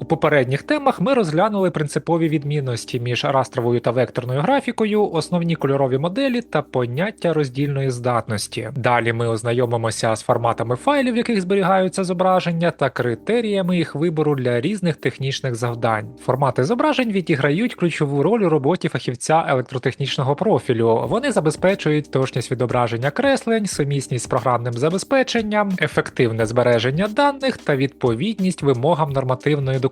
У попередніх темах ми розглянули принципові відмінності між растровою та векторною графікою, основні кольорові моделі та поняття роздільної здатності. Далі ми ознайомимося з форматами файлів, в яких зберігаються зображення, та критеріями їх вибору для різних технічних завдань. Формати зображень відіграють ключову роль у роботі фахівця електротехнічного профілю. Вони забезпечують точність відображення креслень, сумісність з програмним забезпеченням, ефективне збереження даних та відповідність вимогам нормативної документації.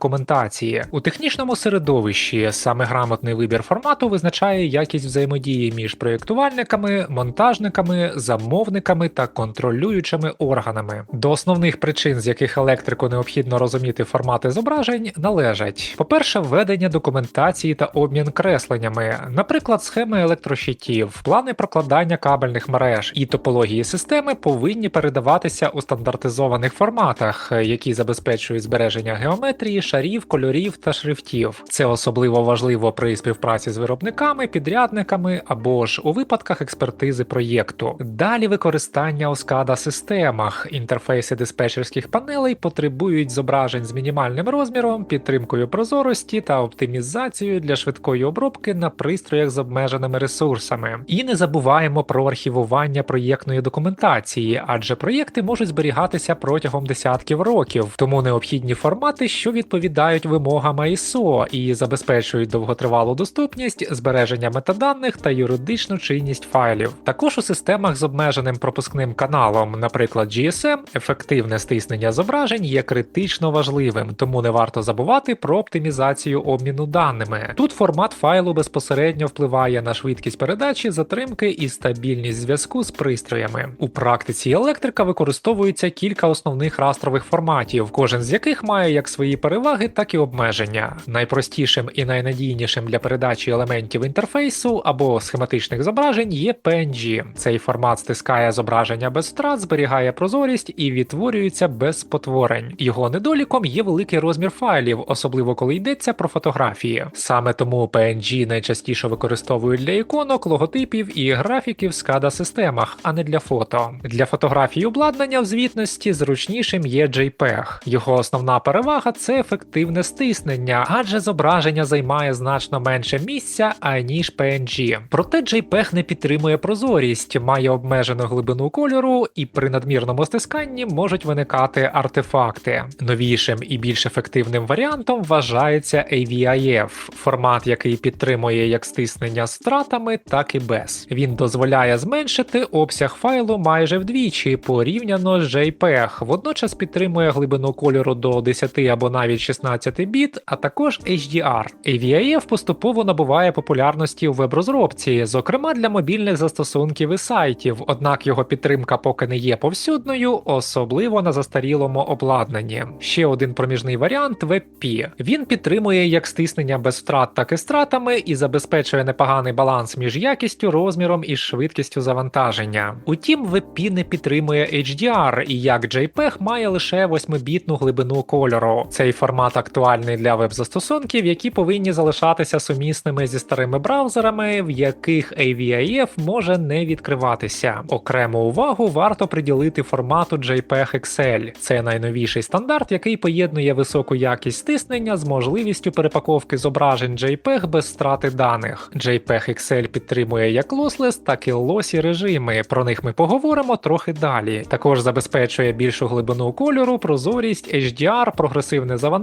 У технічному середовищі саме грамотний вибір формату визначає якість взаємодії між проєктувальниками, монтажниками, замовниками та контролюючими органами. До основних причин, з яких електрику необхідно розуміти формати зображень, належать: по-перше, введення документації та обмін кресленнями, наприклад, схеми електрощитів, плани прокладання кабельних мереж і топології системи повинні передаватися у стандартизованих форматах, які забезпечують збереження геометрії, шарів, кольорів та шрифтів. Це особливо важливо при співпраці з виробниками, підрядниками або ж у випадках експертизи проєкту. Далі використання у SCADA системах. Інтерфейси диспетчерських панелей потребують зображень з мінімальним розміром, підтримкою прозорості та оптимізацією для швидкої обробки на пристроях з обмеженими ресурсами. І не забуваємо про архівування проєктної документації, адже проєкти можуть зберігатися протягом десятків років, тому необхідні формати, що відповідають вимогам ISO і забезпечують довготривалу доступність, збереження метаданих та юридичну чинність файлів. Також у системах з обмеженим пропускним каналом, наприклад, GSM, ефективне стиснення зображень є критично важливим, тому не варто забувати про оптимізацію обміну даними. Тут формат файлу безпосередньо впливає на швидкість передачі, затримки і стабільність зв'язку з пристроями. У практиці електрика використовується кілька основних растрових форматів, кожен з яких має як свої переваги, так і обмеження. Найпростішим і найнадійнішим для передачі елементів інтерфейсу або схематичних зображень є PNG. Цей формат стискає зображення без втрат, зберігає прозорість і відтворюється без спотворень. Його недоліком є великий розмір файлів, особливо коли йдеться про фотографії. Саме тому PNG найчастіше використовують для іконок, логотипів і графіків в SCADA системах, а не для фото. Для фотографій обладнання в звітності зручнішим є JPEG. Його основна перевага це ефективне стиснення, адже зображення займає значно менше місця, аніж PNG. Проте JPEG не підтримує прозорість, має обмежену глибину кольору, і при надмірному стисканні можуть виникати артефакти. Новішим і більш ефективним варіантом вважається AVIF, формат, який підтримує як стиснення з втратами, так і без. Він дозволяє зменшити обсяг файлу майже вдвічі порівняно з JPEG, водночас підтримує глибину кольору до 10 або навіть 16 біт, а також HDR. AVIF поступово набуває популярності у веб-розробці, зокрема для мобільних застосунків і сайтів, однак його підтримка поки не є повсюдною, особливо на застарілому обладнанні. Ще один проміжний варіант WebP. Він підтримує як стиснення без втрат, так і стратами і забезпечує непоганий баланс між якістю, розміром і швидкістю завантаження. Утім, WebP не підтримує HDR і як JPEG має лише 8-бітну глибину кольору. Цей формат актуальний для веб-застосунків, які повинні залишатися сумісними зі старими браузерами, в яких AVIF може не відкриватися. Окрему увагу варто приділити формату JPEG XL. Це найновіший стандарт, який поєднує високу якість стиснення з можливістю перепаковки зображень JPEG без страти даних. JPEG XL підтримує як lossless, так і lossy режими. Про них ми поговоримо трохи далі. Також забезпечує більшу глибину кольору, прозорість, HDR, прогресивне завантаження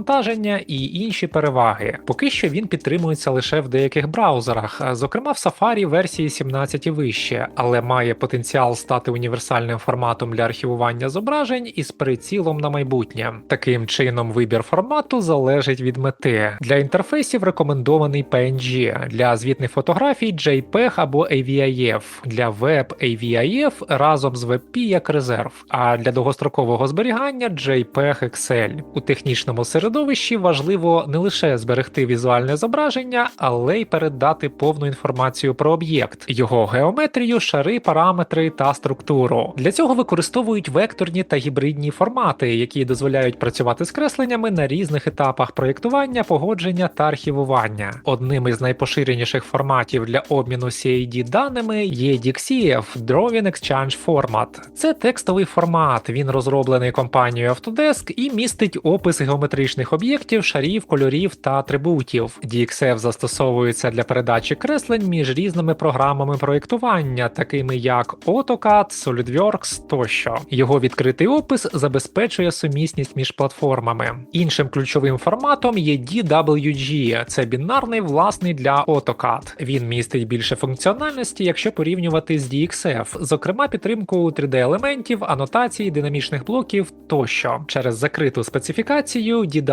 і інші переваги. Поки що він підтримується лише в деяких браузерах, зокрема в Safari версії 17 і вище, але має потенціал стати універсальним форматом для архівування зображень із прицілом на майбутнє. Таким чином, вибір формату залежить від мети. Для інтерфейсів рекомендований PNG, для звітних фотографій JPEG або AVIF, для веб AVIF разом з WebP як резерв, а для довгострокового зберігання JPEG XL. У технічному середовищі важливо не лише зберегти візуальне зображення, але й передати повну інформацію про об'єкт, його геометрію, шари, параметри та структуру. Для цього використовують векторні та гібридні формати, які дозволяють працювати з кресленнями на різних етапах проєктування, погодження та архівування. Одним із найпоширеніших форматів для обміну CAD даними є DXF – Drawing Exchange Format. Це текстовий формат. Він розроблений компанією Autodesk і містить опис геометричних динамічних об'єктів, шарів, кольорів та атрибутів. DXF застосовується для передачі креслень між різними програмами проєктування, такими як AutoCAD, SolidWorks тощо. Його відкритий опис забезпечує сумісність між платформами. Іншим ключовим форматом є DWG, це бінарний власний для AutoCAD. Він містить більше функціональності, якщо порівнювати з DXF, зокрема підтримку 3D-елементів, анотацій, динамічних блоків тощо. Через закриту специфікацію DWG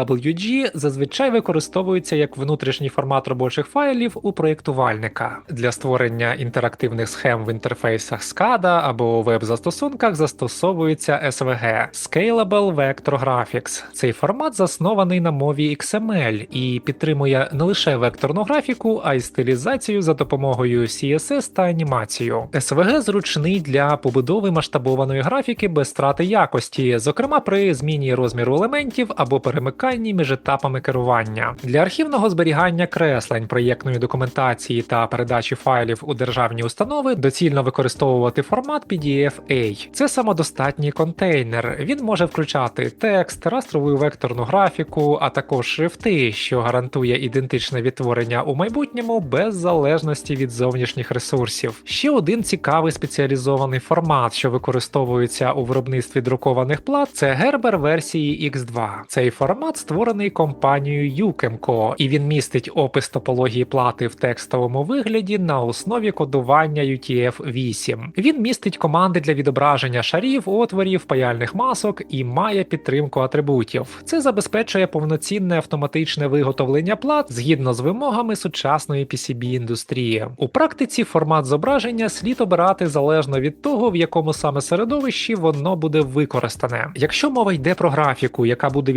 зазвичай використовується як внутрішній формат робочих файлів у проєктувальника. Для створення інтерактивних схем в інтерфейсах SCADA або веб-застосунках застосовується SVG Scalable Vector Graphics. Цей формат заснований на мові XML і підтримує не лише векторну графіку, а й стилізацію за допомогою CSS та анімацію. SVG зручний для побудови масштабованої графіки без втрати якості, зокрема при зміні розміру елементів або перемиканні між етапами керування. Для архівного зберігання креслень, проєктної документації та передачі файлів у державні установи доцільно використовувати формат PDF-A. Це самодостатній контейнер. Він може включати текст, растрову векторну графіку, а також шрифти, що гарантує ідентичне відтворення у майбутньому без залежності від зовнішніх ресурсів. Ще один цікавий спеціалізований формат, що використовується у виробництві друкованих плат, це Gerber версії X2. Цей формат створений компанією Yukem.co, і він містить опис топології плати в текстовому вигляді на основі кодування UTF-8. Він містить команди для відображення шарів, отворів, паяльних масок і має підтримку атрибутів. Це забезпечує повноцінне автоматичне виготовлення плат згідно з вимогами сучасної PCB індустрії. У практиці формат зображення слід обирати залежно від того, в якому саме середовищі воно буде використане. Якщо мова йде про графіку, яка буде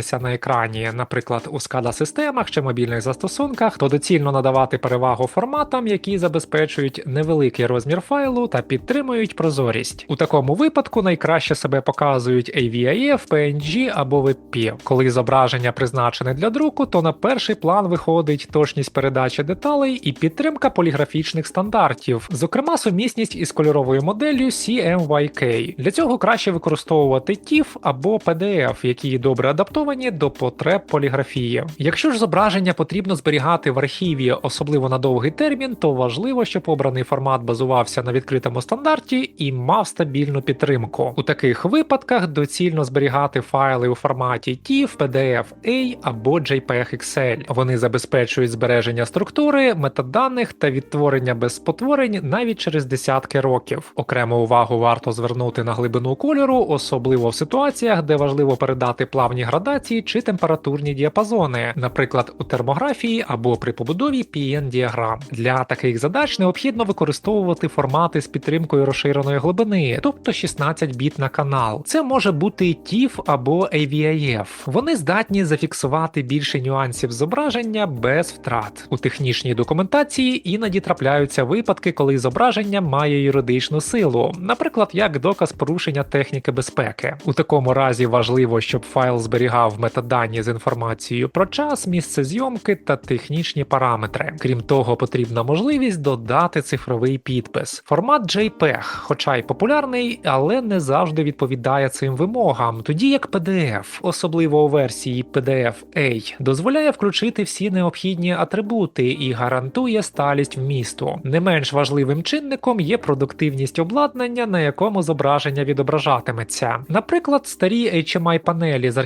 відображатися на екрані, наприклад, у SCADA системах чи мобільних застосунках, то доцільно надавати перевагу форматам, які забезпечують невеликий розмір файлу та підтримують прозорість. У такому випадку найкраще себе показують AVIF, PNG або WebP. Коли зображення призначене для друку, то на перший план виходить точність передачі деталей і підтримка поліграфічних стандартів, зокрема сумісність із кольоровою моделлю CMYK. Для цього краще використовувати TIFF або PDF, які добре адаптовані до потреб поліграфії. Якщо ж зображення потрібно зберігати в архіві, особливо на довгий термін, то важливо, щоб обраний формат базувався на відкритому стандарті і мав стабільну підтримку. У таких випадках доцільно зберігати файли у форматі TIFF, PDF A або JPEG XL. Вони забезпечують збереження структури, метаданих та відтворення без спотворень навіть через десятки років. Окрему увагу варто звернути на глибину кольору, особливо в ситуаціях, де важливо передати плавні градації чи температурні діапазони, наприклад, у термографії або при побудові PN-діаграм. Для таких задач необхідно використовувати формати з підтримкою розширеної глибини, тобто 16 біт на канал. Це може бути TIFF або AVIF. Вони здатні зафіксувати більше нюансів зображення без втрат. У технічній документації іноді трапляються випадки, коли зображення має юридичну силу, наприклад, як доказ порушення техніки безпеки. У такому разі важливо, щоб файл зберігав метадані з інформацією про час, місце зйомки та технічні параметри. Крім того, потрібна можливість додати цифровий підпис. Формат JPEG, хоча й популярний, але не завжди відповідає цим вимогам, тоді як PDF, особливо у версії PDF-A, дозволяє включити всі необхідні атрибути і гарантує сталість вмісту. Не менш важливим чинником є продуктивність обладнання, на якому зображення відображатиметься. Наприклад, старі HMI панелі з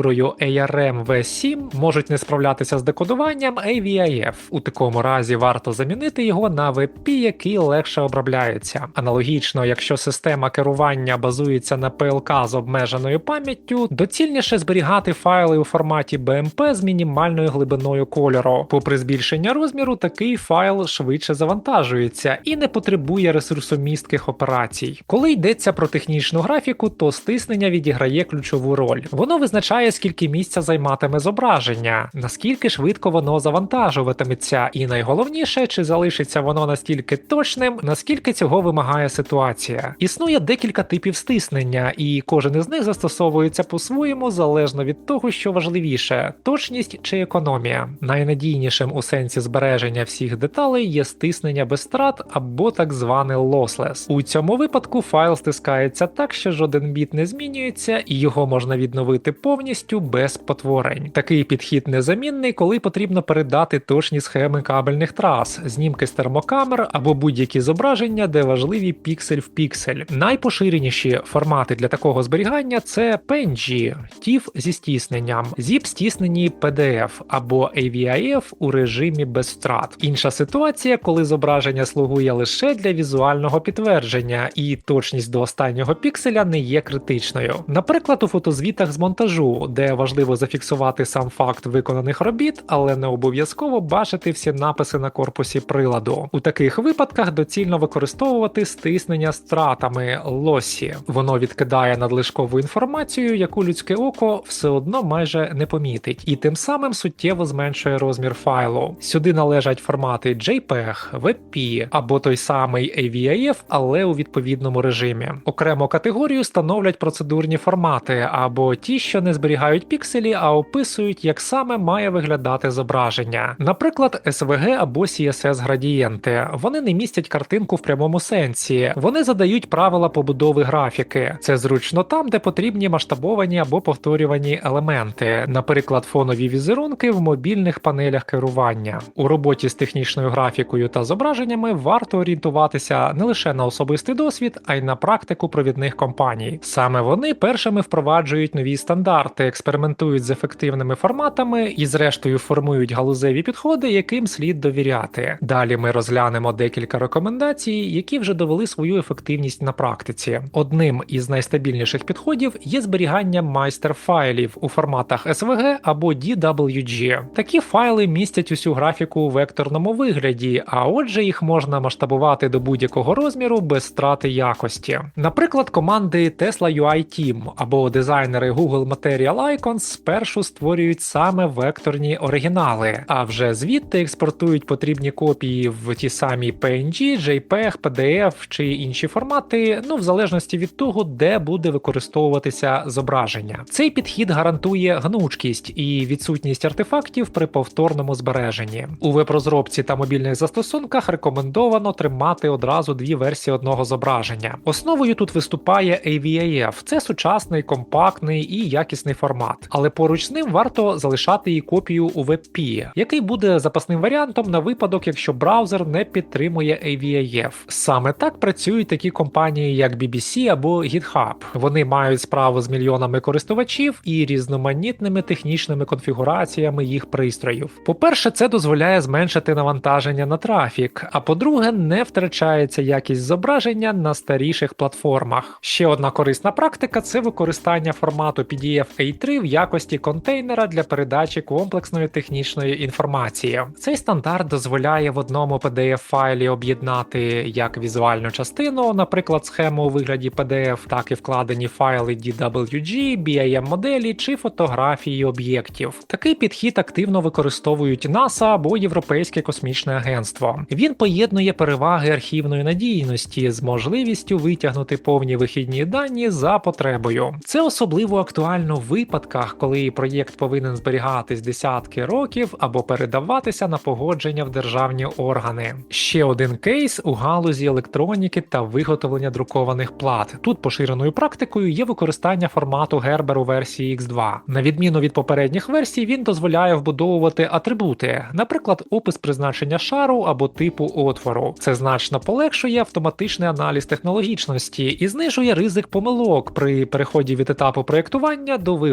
архітектурою ARM V7 можуть не справлятися з декодуванням AVIF. У такому разі варто замінити його на WebP, який легше обробляється. Аналогічно, якщо система керування базується на PLK з обмеженою пам'яттю, доцільніше зберігати файли у форматі BMP з мінімальною глибиною кольору. Попри збільшення розміру, такий файл швидше завантажується і не потребує ресурсомістких операцій. Коли йдеться про технічну графіку, то стиснення відіграє ключову роль. Воно визначає, скільки місця займатиме зображення, наскільки швидко воно завантажуватиметься, і найголовніше, чи залишиться воно настільки точним, наскільки цього вимагає ситуація. Існує декілька типів стиснення, і кожен із них застосовується по-своєму залежно від того, що важливіше точність чи економія. Найнадійнішим у сенсі збереження всіх деталей є стиснення без втрат або так зване lossless. У цьому випадку файл стискається так, що жоден біт не змінюється, і його можна відновити повністю. Повністю без потворень. Такий підхід незамінний, коли потрібно передати точні схеми кабельних трас, знімки з термокамер або будь-які зображення, де важливі піксель в піксель. Найпоширеніші формати для такого зберігання це PNG, TIFF зі стісненням, ZIP стіснені PDF або AVIF у режимі без втрат. Інша ситуація, коли зображення слугує лише для візуального підтвердження, і точність до останнього пікселя не є критичною. Наприклад, у фотозвітах з монтажу, де важливо зафіксувати сам факт виконаних робіт, але не обов'язково бачити всі написи на корпусі приладу. У таких випадках доцільно використовувати стиснення з втратами лосі. Воно відкидає надлишкову інформацію, яку людське око все одно майже не помітить, і тим самим суттєво зменшує розмір файлу. Сюди належать формати JPEG, WebP або той самий AVIF, але у відповідному режимі. Окремо категорію становлять процедурні формати або ті, що не зберігають пікселі, а описують, як саме має виглядати зображення. Наприклад, SVG або CSS градієнти. Вони не містять картинку в прямому сенсі, вони задають правила побудови графіки. Це зручно там, де потрібні масштабовані або повторювані елементи, наприклад, фонові візерунки в мобільних панелях керування. У роботі з технічною графікою та зображеннями варто орієнтуватися не лише на особистий досвід, а й на практику провідних компаній. Саме вони першими впроваджують нові стандарти, експериментують з ефективними форматами і, зрештою, формують галузеві підходи, яким слід довіряти. Далі ми розглянемо декілька рекомендацій, які вже довели свою ефективність на практиці. Одним із найстабільніших підходів є зберігання майстер файлів у форматах SVG або DWG. Такі файли містять усю графіку у векторному вигляді, а отже, їх можна масштабувати до будь-якого розміру без страти якості. Наприклад, команди Tesla UI Team або дизайнери Google Material Icons спершу створюють саме векторні оригінали, а вже звідти експортують потрібні копії в ті самі PNG, JPEG, PDF чи інші формати, ну в залежності від того, де буде використовуватися зображення. Цей підхід гарантує гнучкість і відсутність артефактів при повторному збереженні. У веб-розробці та мобільних застосунках рекомендовано тримати одразу дві версії одного зображення. Основою тут виступає AVIF. Це сучасний, компактний і якісний формат, але поруч з ним варто залишати і копію у WebP, який буде запасним варіантом на випадок, якщо браузер не підтримує AVIF. Саме так працюють такі компанії, як BBC або GitHub. Вони мають справу з мільйонами користувачів і різноманітними технічними конфігураціями їх пристроїв. По-перше, це дозволяє зменшити навантаження на трафік. А по-друге, не втрачається якість зображення на старіших платформах. Ще одна корисна практика це використання формату PDF A3 в якості контейнера для передачі комплексної технічної інформації. Цей стандарт дозволяє в одному pdf файлі об'єднати як візуальну частину, наприклад, схему у вигляді PDF, так і вкладені файли DWG, BIM моделі чи фотографії об'єктів. Такий підхід активно використовують NASA або Європейське космічне агентство. Він поєднує переваги архівної надійності з можливістю витягнути повні вихідні дані за потребою. Це особливо актуально в випадках, коли проєкт повинен зберігатись десятки років або передаватися на погодження в державні органи. Ще один кейс у галузі електроніки та виготовлення друкованих плат. Тут поширеною практикою є використання формату Gerber у версії X2. На відміну від попередніх версій, він дозволяє вбудовувати атрибути, наприклад, опис призначення шару або типу отвору. Це значно полегшує автоматичний аналіз технологічності і знижує ризик помилок при переході від етапу проєктування до виготовлення.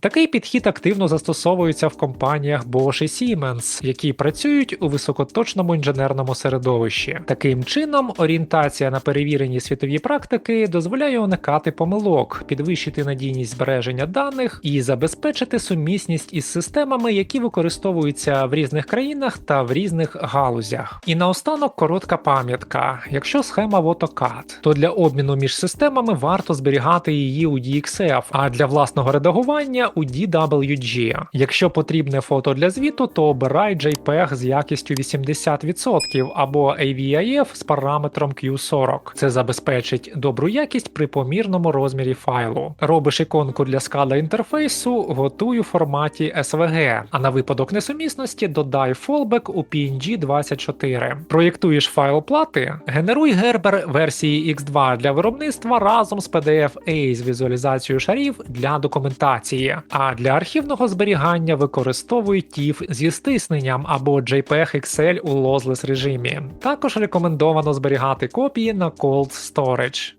Такий підхід активно застосовується в компаніях Bosch і Siemens, які працюють у високоточному інженерному середовищі. Таким чином, орієнтація на перевірені світові практики дозволяє уникати помилок, підвищити надійність збереження даних і забезпечити сумісність із системами, які використовуються в різних країнах та в різних галузях. І наостанок коротка пам'ятка. Якщо схема в AutoCAD, то для обміну між системами варто зберігати її у DXF, а для власного редагування у DWG. Якщо потрібне фото для звіту, то обирай JPEG з якістю 80% або AVIF з параметром Q40. Це забезпечить добру якість при помірному розмірі файлу. Робиш іконку для скада інтерфейсу, готуй у форматі SVG, а на випадок несумісності додай fallback у PNG 24. Проєктуєш файл плати, генеруй гербер версії X2 для виробництва разом з PDF A з візуалізацією шарів для документації. А для архівного зберігання використовують TIFF зі стисненням або JPEG XL у lossless режимі. Також рекомендовано зберігати копії на Cold Storage.